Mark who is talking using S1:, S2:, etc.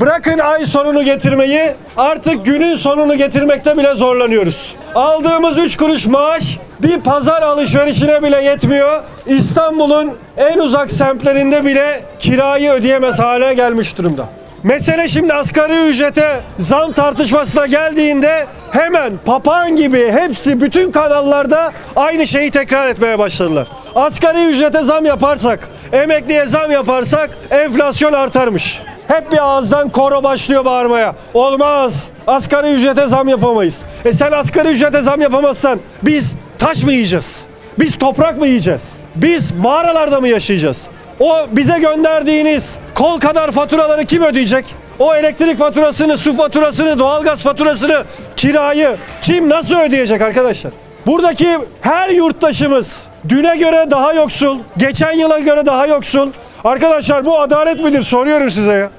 S1: Bırakın ay sonunu getirmeyi, artık günün sonunu getirmekte bile zorlanıyoruz. Aldığımız 3 kuruş maaş bir pazar alışverişine bile yetmiyor. İstanbul'un en uzak semtlerinde bile kirayı ödeyemez hale gelmiş durumda. Mesele şimdi asgari ücrete zam tartışmasına geldiğinde hemen papağan gibi hepsi bütün kanallarda aynı şeyi tekrar etmeye başladılar. Asgari ücrete zam yaparsak, emekliye zam yaparsak enflasyon artarmış. Hep bir ağızdan koro başlıyor bağırmaya. Olmaz. Asgari ücrete zam yapamayız. E sen asgari ücrete zam yapamazsan biz taş mı yiyeceğiz? Biz toprak mı yiyeceğiz? Biz mağaralarda mı yaşayacağız? O bize gönderdiğiniz kol kadar faturaları kim ödeyecek? O elektrik faturasını, su faturasını, doğalgaz faturasını, kirayı kim nasıl ödeyecek arkadaşlar? Buradaki her yurttaşımız düne göre daha yoksul, geçen yıla göre daha yoksul. Arkadaşlar bu adalet midir soruyorum size ya.